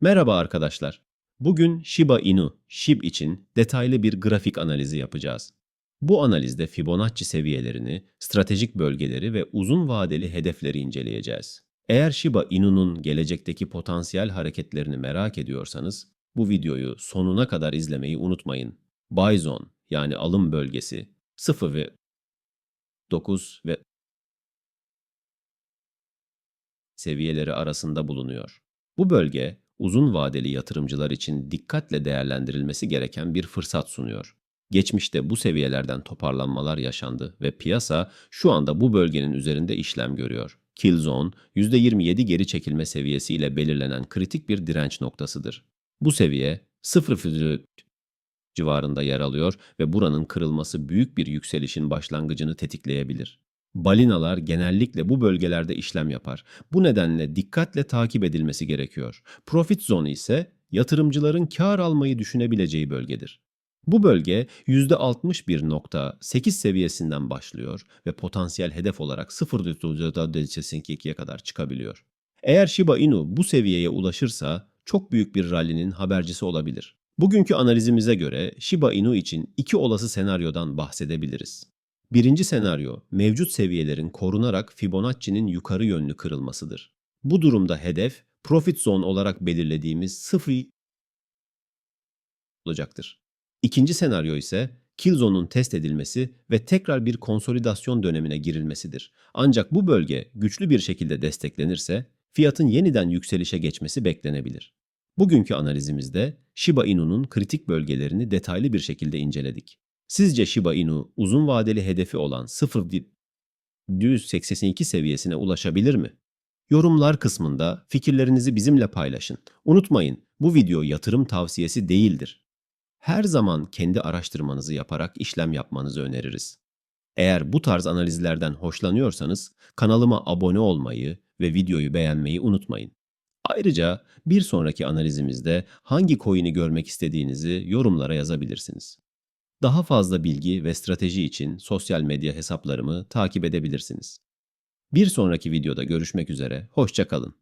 Merhaba arkadaşlar. Bugün Shiba Inu, SHIB için detaylı bir grafik analizi yapacağız. Bu analizde Fibonacci seviyelerini, stratejik bölgeleri ve uzun vadeli hedefleri inceleyeceğiz. Eğer Shiba Inu'nun gelecekteki potansiyel hareketlerini merak ediyorsanız, bu videoyu sonuna kadar izlemeyi unutmayın. Buy zone yani alım bölgesi 0 ve 9 ve seviyeleri arasında bulunuyor. Bu bölge uzun vadeli yatırımcılar için dikkatle değerlendirilmesi gereken bir fırsat sunuyor. Geçmişte bu seviyelerden toparlanmalar yaşandı ve piyasa şu anda bu bölgenin üzerinde işlem görüyor. Kill zone %27 geri çekilme seviyesiyle belirlenen kritik bir direnç noktasıdır. Bu seviye 0 civarında yer alıyor ve buranın kırılması büyük bir yükselişin başlangıcını tetikleyebilir. Balinalar genellikle bu bölgelerde işlem yapar. Bu nedenle dikkatle takip edilmesi gerekiyor. Profit zone ise yatırımcıların kar almayı düşünebileceği bölgedir. Bu bölge %61.8 seviyesinden başlıyor ve potansiyel hedef olarak 0.2'ye kadar çıkabiliyor. Eğer Shiba Inu bu seviyeye ulaşırsa çok büyük bir rallinin habercisi olabilir. Bugünkü analizimize göre Shiba Inu için iki olası senaryodan bahsedebiliriz. Birinci senaryo, mevcut seviyelerin korunarak Fibonacci'nin yukarı yönlü kırılmasıdır. Bu durumda hedef, profit zone olarak belirlediğimiz 0 olacaktır. İkinci senaryo ise kill zone'un test edilmesi ve tekrar bir konsolidasyon dönemine girilmesidir. Ancak bu bölge güçlü bir şekilde desteklenirse fiyatın yeniden yükselişe geçmesi beklenebilir. Bugünkü analizimizde Shiba Inu'nun kritik bölgelerini detaylı bir şekilde inceledik. Sizce Shiba Inu uzun vadeli hedefi olan 0.182 seviyesine ulaşabilir mi? Yorumlar kısmında fikirlerinizi bizimle paylaşın. Unutmayın, bu video yatırım tavsiyesi değildir. Her zaman kendi araştırmanızı yaparak işlem yapmanızı öneririz. Eğer bu tarz analizlerden hoşlanıyorsanız kanalıma abone olmayı ve videoyu beğenmeyi unutmayın. Ayrıca bir sonraki analizimizde hangi coin'i görmek istediğinizi yorumlara yazabilirsiniz. Daha fazla bilgi ve strateji için sosyal medya hesaplarımı takip edebilirsiniz. Bir sonraki videoda görüşmek üzere, hoşça kalın.